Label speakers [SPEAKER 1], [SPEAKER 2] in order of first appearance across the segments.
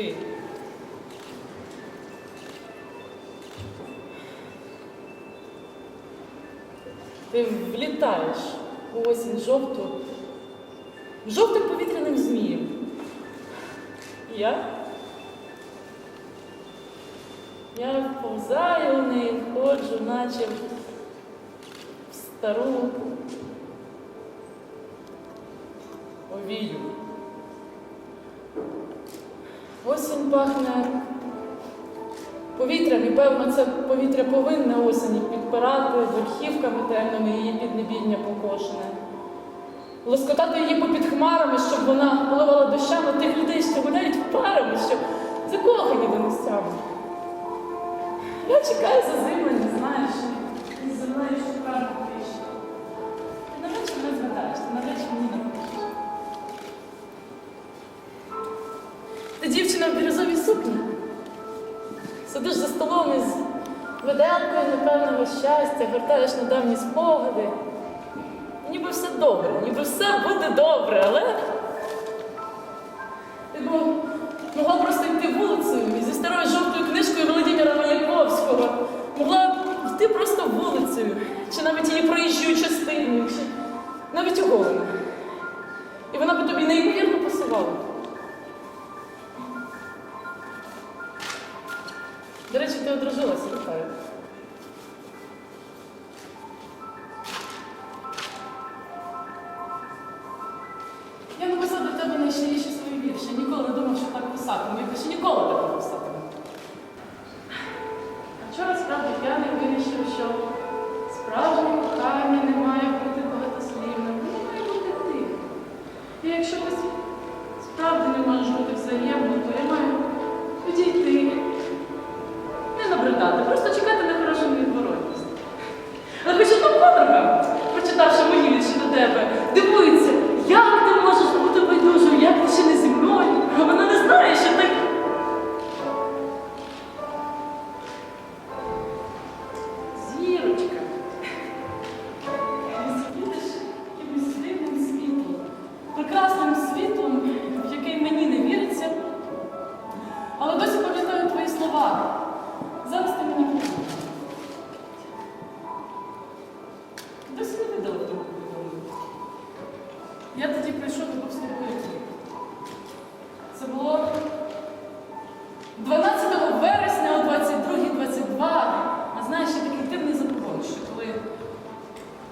[SPEAKER 1] Ти. Ти влітаєш у осінь жовту, жовтим повітряним змієм. Я? Я вповзаю в неї, входжу, наче в стару овію. Осінь пахне повітрям, і певно, це повітря повинне осені підпирати верхівками темними її піднебіння покошене. Лоскотати її попід хмарами, щоб вона поливала дощами тих людей, що гуляють парами, що закохані до нестями. Я чекаю за зими, Сидиш за столом із виделкою непевного щастя, гортаєш на давні спогади. Ніби все добре, ніби все буде добре, але ти б могла просто йти вулицею і зі старою жовтою книжкою Володимира Маяковського. Могла б йти просто вулицею, чи навіть її проїжджою частиною, чи навіть оголеною. І вона би тобі неймовірно пасувала. До речі, ти одружилася, вітаю.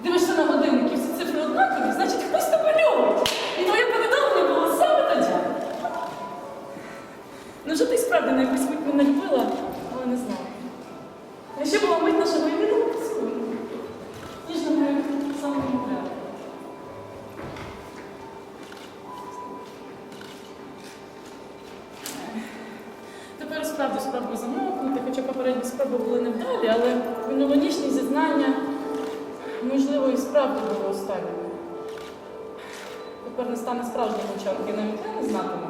[SPEAKER 1] Дивишся на годинник і всі цифри однакові, значить хтось тебе любить. І твоє повідомлення було саме тоді. Ну, що ти справді на якусь мить мене любила, але не знала. А ще була мить нашого єдиного поцілунку. Ніжно ми саме мовляли. Тепер справді спробую замовкнути, хоча попередні спроби були невдалі, але минулонічні зізнання, можливо, і справді було останніми. Тепер не стане справжнім очарки, навіть я не знатиму.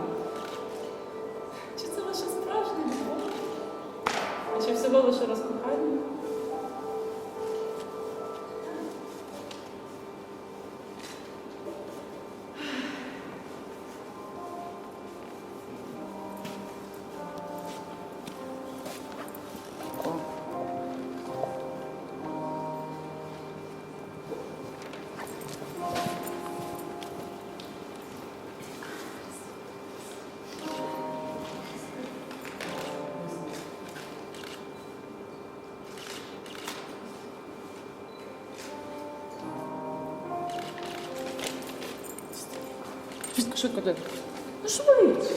[SPEAKER 1] Швидко, швидко, де? Ну швидше.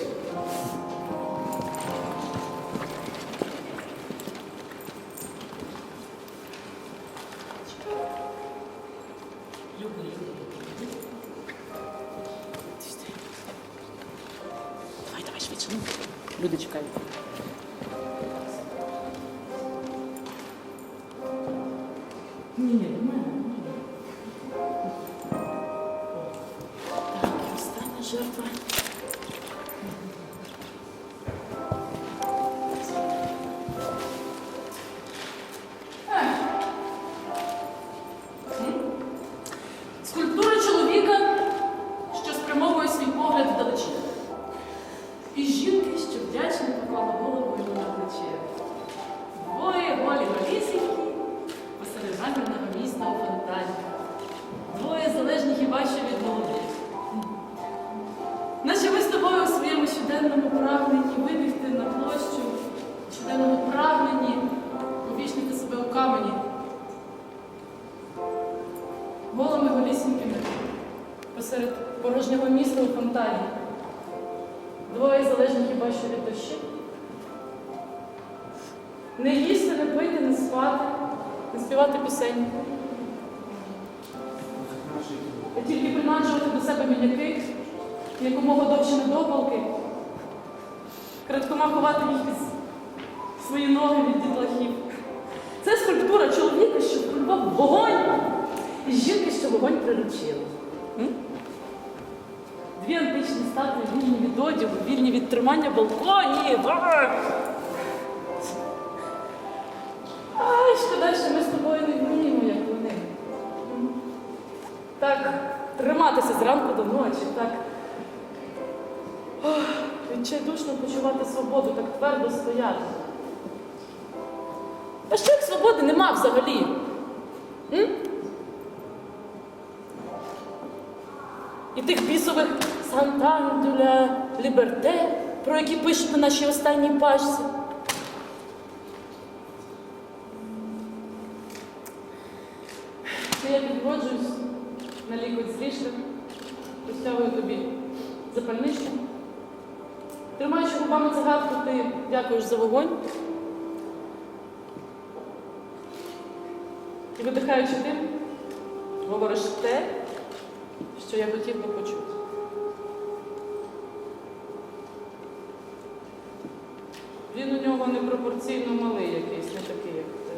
[SPEAKER 1] поклала на плече. Двоє голі голісінькі посеред гамірного міста у фонтані. Двоє залежні хіба що від молоді. Наче ми з тобою у своєму щоденному прагненні вибігти на площу, у щоденному прагненні увічнити себе у камені. Голими голісінькими посеред порожнього міста у фонтані. Двоє залежні хіба що від дощі. Не їсти, не пити, не спати, не співати пісень. А тільки принаджувати до себе міняки, якомога довші недопалки, крадькома ховати їх під свої ноги від дітлахів. Це скульптура чоловіка, що впливав вогонь, і жінки, що вогонь приручила. Дві античні статуї вільні від одягу, вільні від тримання балконів. Триматися зранку до ночі, так відчайдушно почувати свободу, так твердо стояти. А що як свободи нема взагалі? М? І тих бісових Сантандуля, Ліберте, про які пишуть на нашій останній пачці. Тобі запальничку. Тримаючи губами цигарку, ти дякуєш за вогонь. І видихаючи дим, говориш те, що я хотів би почути. Він у нього непропорційно малий якийсь, не такий, як ти.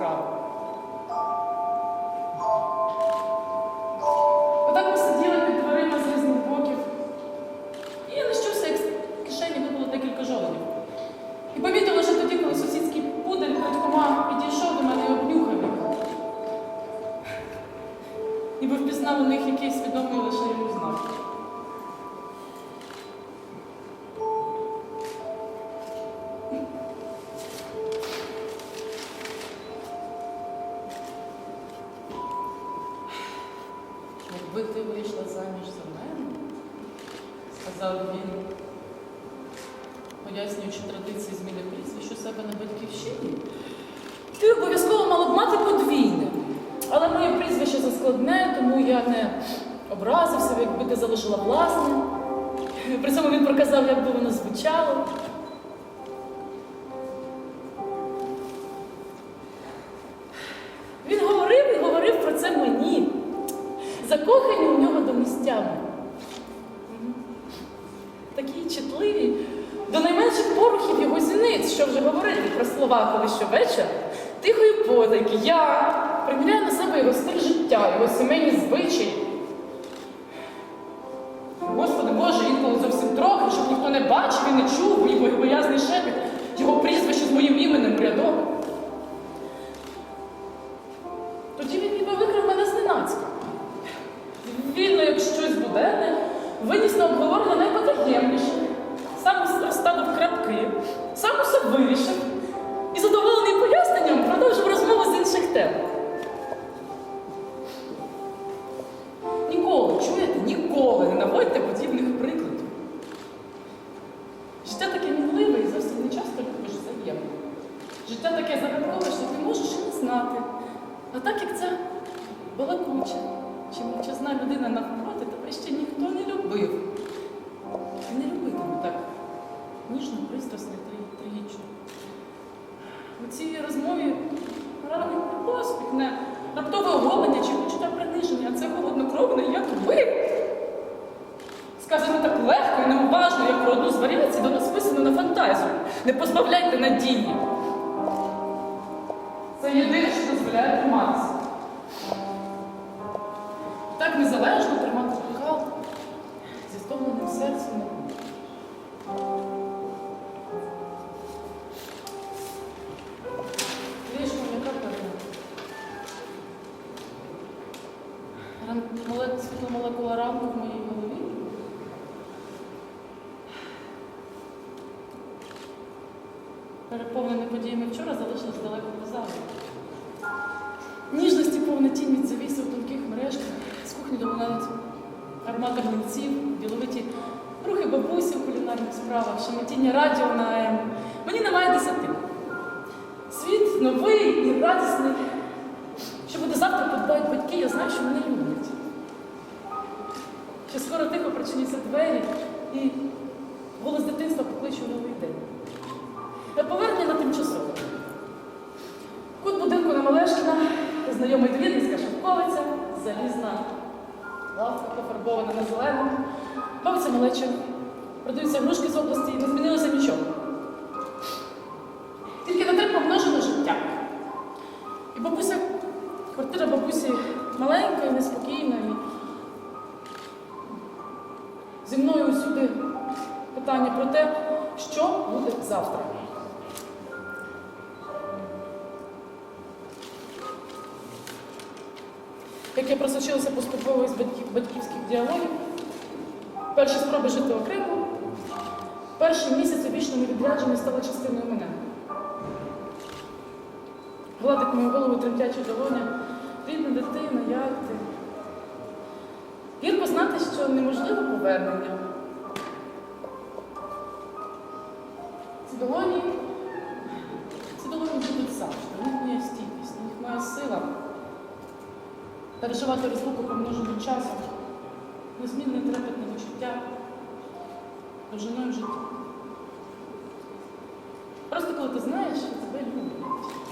[SPEAKER 1] Які Якби ти вийшла заміж за мене, сказав він, пояснюючи традиції зміни прізвищ у себе на батьківщині, ти обов'язково мала б мати подвійне. Але моє прізвище заскладне, тому я не образився, якби ти залишила власне. При цьому він проказав, як би воно звучало. Місцями. Такі чутливі, до найменших порухів його зіниць, що вже говорили про слова, коли щовечір тихої потайки я приміряю на себе його стиль життя, його сімейні звичаї. Господи Боже, інколи зовсім трохи, щоб ніхто не бачив і не чув, вирішив і задоволений поясненням продовжив розмову з інших тем. Ніколи, чуєте, ніколи не наводьте подібних прикладів. Життя таке мінливе і зовсім не часто любиш взаємно. Життя таке загадкове, що ти можеш і не знати. А так як ця балакуча чи мовчазна людина навпроти, тебе ще ніхто не любив. Не позбавляйте надії. Подіями вчора залишилось далеко позаду. Ніжності повна тінь від завіси у тонких мережках, з кухні долунають аромати млинців, діловиті рухи бабусі у кулінарних справах, шамотіння радіо на АМ. Мені немає десяти. Світ новий і радісний. Що буде завтра, подбають батьки, я знаю, що мене люблять. Що скоро тихо причиняться двері і голос дитинства покличе новий день. Знайомий двір, низька шовковиця, залізна лавка пофарбована на зеленому, бабця малеча. Продаються грушки з області і не змінилося нічого. Тільки на три помножено життя. І бабуся, квартира бабусі маленька і неспокійна. І зі мною усюди питання про те, що буде завтра. Як я просочилася поступово із батьків, батьківських діалогів, перші спроби жити окремо, перші місяці вічного відрядження стали частиною мене. Гладить мою голову тремтяча долоня, рідна дитина, як ти. Гірко знати, що неможливе повернення. Ці долоні, ці долоні будуть завжди. В них моя стійкість, в них моя сила. Переживати розлуку помножену часом, незмінне трепетне відчуття довжиною життя. Просто коли ти знаєш, тебе люблять.